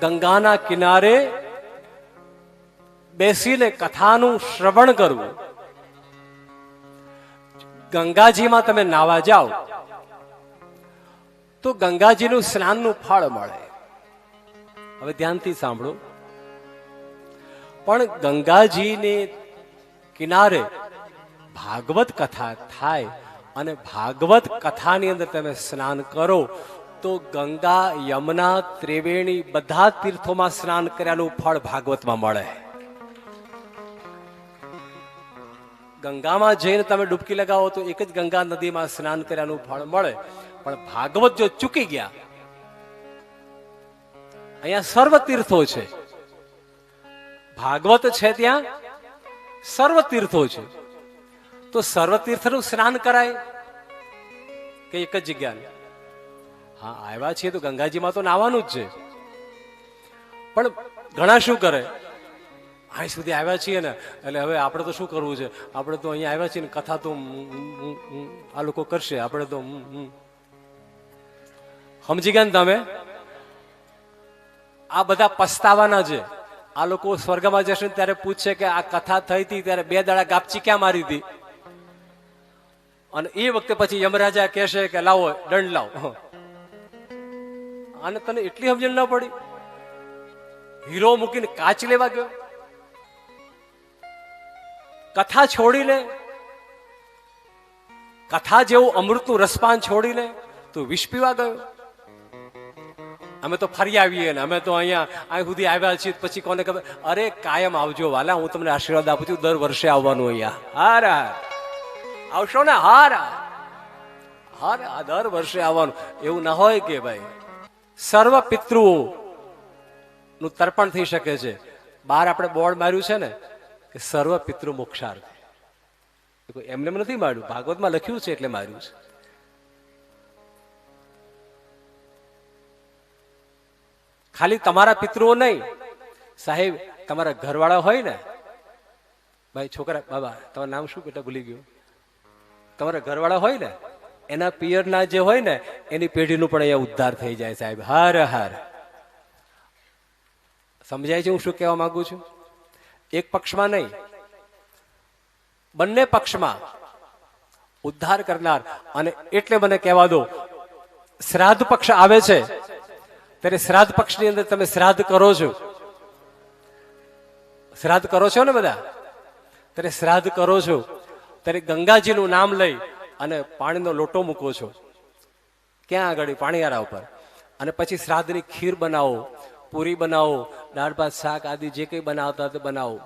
ગંગાના કિનારે બેસીને કથાનું શ્રવણ કરવું. ગંગાજીમાં તમે નાવા જાઓ, તો ગંગાજીનું સ્નાનનું ફળ મળે. હવે ધ્યાનથી સાંભળો. પણ ગંગાજીને કિનારે ભાગવત કથા થાય અને ભાગવત કથાની અંદર તમે સ્નાન કરો તો ગંગા, યમુના, ત્રિવેણી બધા તીર્થોમાં સ્નાન કર્યાનું ફળ ભાગવતમાં મળે. ગંગામાં જઈને તમે ડૂબકી લગાવો તો એક જ ગંગા નદીમાં સ્નાન કર્યાનું ફળ મળે. પણ ભાગવત જો ચૂકી ગયા, અહીંયા સર્વ તીર્થો છે. ભાગવત છે ત્યાં, સર્વ તીર્થો છે. તો સર્વ તીર્થનું સ્નાન કરાય કે એક જ જગ્યા હા, આવ્યા છીએ તો ગંગાજીમાં તો નાવાનું જ છે. પણ ઘણા શું કરે? અહીં સુધી આવ્યા છીએ ને, એટલે હવે આપણે તો શું કરવું છે? આપણે તો અહીંયા આવ્યા છીએ ને, કથા તો આ લોકો કરશે, આપણે તો. સમજી ગયા ને તમે? આ બધા પસ્તાવાના છે. આ લોકો સ્વર્ગમાં જશે ત્યારે પૂછશે કે આ કથા થઈ હતી, ત્યારે બે દાડા ગાપચી ક્યાં મારી હતી? અને એ વખતે પછી યમરાજા કહેશે કે લાવો, દંડ લાવો. અને તને એટલી સમજણ ના પડી? હીરો મૂકીને કાચ લેવા ગયો? કથા છોડીને? કથા જેવું અમૃતનું રસપાન છોડીને તું વિષ પીવા ગયો? અમે તો ફરી આવીએ ને, અમે તો અહીંયા અહીં સુધી આવ્યા છીએ, પછી કોને ખબર? અરે, કાયમ આવજો વાલા, હું તમને આશીર્વાદ આપું છું, દર વર્ષે આવવાનું અહીંયા. હાર આવશો ને? હાર હાર. દર વર્ષે આવવાનું. એવું ના હોય કે ભાઈ. સર્વ પિતૃઓ નું તર્પણ થઈ શકે છે. બહાર આપણે બોર્ડ માર્યું છે ને, કે સર્વ પિતૃ મોક્ષાર્થ. એમને નથી માર્યું, ભાગવતમાં લખ્યું છે એટલે માર્યું છે. ખાલી તમારા પિતૃઓ નહીં, સાહેબ, તમારા ઘરવાળા હોય ને, ભાઈ, છોકરા, બાબા, તમારું નામ શું બેટા ભૂલી ગયું? તમારા ઘરવાળા હોય ને એના પિયરના જે હોય ને, એની પેઢીનું પણ અહીંયા ઉદ્ધાર થઈ જાય સાહેબ. હાર હાર. સમજાય છે હું શું કહેવા માંગુ છું? એક પક્ષમાં નહીં. બંને પક્ષમાં ઉદ્ધાર કરનાર, અને એટલે મને કહેવા દો, શ્રાદ્ધ પક્ષ આવે છે, ત્યારે શ્રાદ્ધ પક્ષની અંદર તમે શ્રાદ્ધ કરો છો. શ્રાદ્ધ કરો છો ને બધા? ત્યારે શ્રાદ્ધ કરો છો. ત્યારે ગંગાજીનું નામ લઈ અને પાણીનો લોટો મૂકો છો. ક્યાં આગળ? પાણીયારા ઉપર. અને પછી શ્રાદ્ધની ખીર બનાવો, પૂરી બનાવો, દાળ, ભાત, શાક આદિ જે કંઈ બનાવતા તે બનાવો.